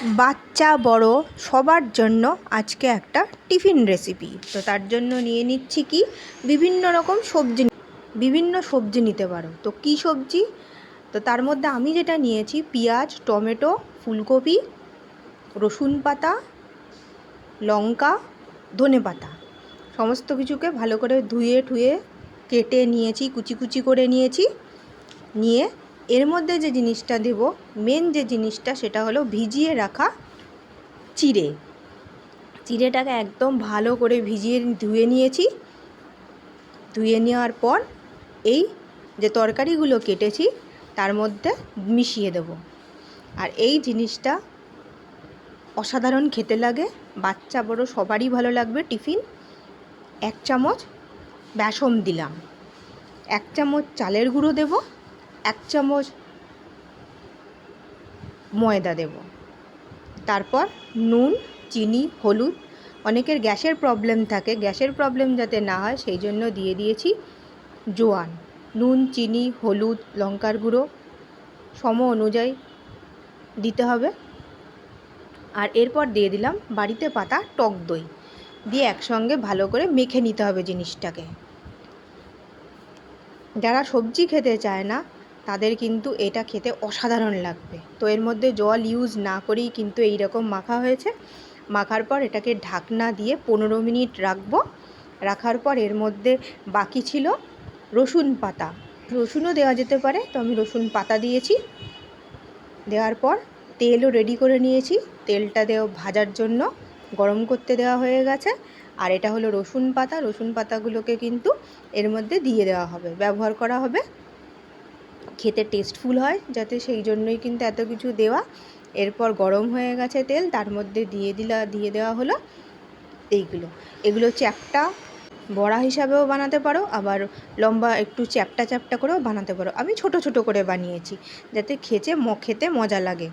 বাচ্চা, বড় সবার জন্য আজকে একটা টিফিন রেসিপি তো তার জন্য নিয়ে নিচ্ছি কি? বিভিন্ন রকম সবজি বিভিন্ন সবজি নিতে পারো। তো কী সবজি? তো তার মধ্যে আমি যেটা নিয়েছি, পেঁয়াজ, টমেটো, ফুলকপি, রসুন পাতা, লঙ্কা, ধনে পাতা। সমস্ত কিছুকে ভালো করে ধুয়ে, ঠুয়ে, কেটে নিয়েছি, কুচি কুচি করে নিয়েছি। নিয়ে এর মধ্যে যে জিনিসটা দেব মেন যে জিনিসটা সেটা হলো ভিজিয়ে রাখা চিড়ে। চিড়েটাকে একদম ভালো করে ভিজিয়ে ধুয়ে নিয়েছি। ধুয়ে নেওয়ার পর এই যে তরকারিগুলো কেটেছি, তার মধ্যে মিশিয়ে দেব। আর এই জিনিসটা অসাধারণ খেতে লাগে, বাচ্চা বড় সবারই ভালো লাগবে। টিফিন এক চামচ বেসম দিলাম। এক চামচ চালের গুঁড়ো দেব। চামচ ময়দা দেব। তারপর নুন, চিনি, হলুদ। অনেকের গ্যাসের প্রবলেম থাকে। গ্যাসের প্রবলেম যাতে না হয়, সেই জন্য দিয়ে দিয়েছি জোয়ান। নুন, চিনি, হলুদ, লঙ্কার গুঁড়ো সম অনুযায়ী দিতে হবে। আর এরপর দিয়ে দিলাম বাড়িতে পাতা টক দই। দিয়ে একসঙ্গে ভালো করে মেখে নিতে হবে জিনিসটাকে। যারা সবজি খেতে চায় না তাদের কিন্তু এটা খেতে অসাধারণ লাগবে। তো এর মধ্যে জল ইউজ না করেই কিন্তু এই রকম মাখা হয়েছে। মাখার পর এটাকে ঢাকনা দিয়ে পনেরো মিনিট রাখব। রাখার পর এর মধ্যে বাকি ছিল রসুন পাতা। রসুনও দেওয়া যেতে পারে, তো আমি রসুন পাতা দিয়েছি। দেওয়ার পর তেলও রেডি করে নিয়েছি। তেলটা দেও ভাজার জন্য গরম করতে দেওয়া হয়ে গেছে। আর এটা হলো রসুন পাতা। রসুন পাতাগুলোকে কিন্তু এর মধ্যে দিয়ে দেওয়া হবে। ব্যবহার করা হবে। খেতে টেস্টফুল হয়, যাতে সেই জন্যই কিন্তু এত কিছু দেওয়া। এরপর গরম হয়ে গেছে তেল, তার মধ্যে দিয়ে দিলা, দিয়ে দেওয়া হলো এইগুলো। এগুলো চ্যাপটা বড়া হিসাবেও বানাতে পারো, আবার লম্বা একটু চ্যাপটা চ্যাপটা করেও বানাতে পারো। আমি ছোট ছোট করে বানিয়েছি, যাতে খেতে ম, খেতে মজা লাগে।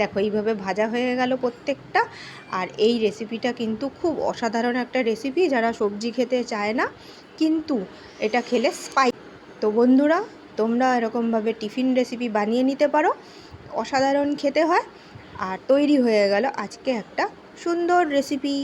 দেখো, এইভাবে ভাজা হয়ে গেল প্রত্যেকটা। আর এই রেসিপিটা কিন্তু খুব অসাধারণ একটা রেসিপি যারা সবজি খেতে চায় না, কিন্তু এটা খেলে স্পাই তো বন্ধুরা তোমরা এরকমভাবে টিফিন রেসিপি বানিয়ে নিতে পারো। অসাধারণ খেতে হয়। আর তৈরি হয়ে গেল আজকে একটা সুন্দর রেসিপি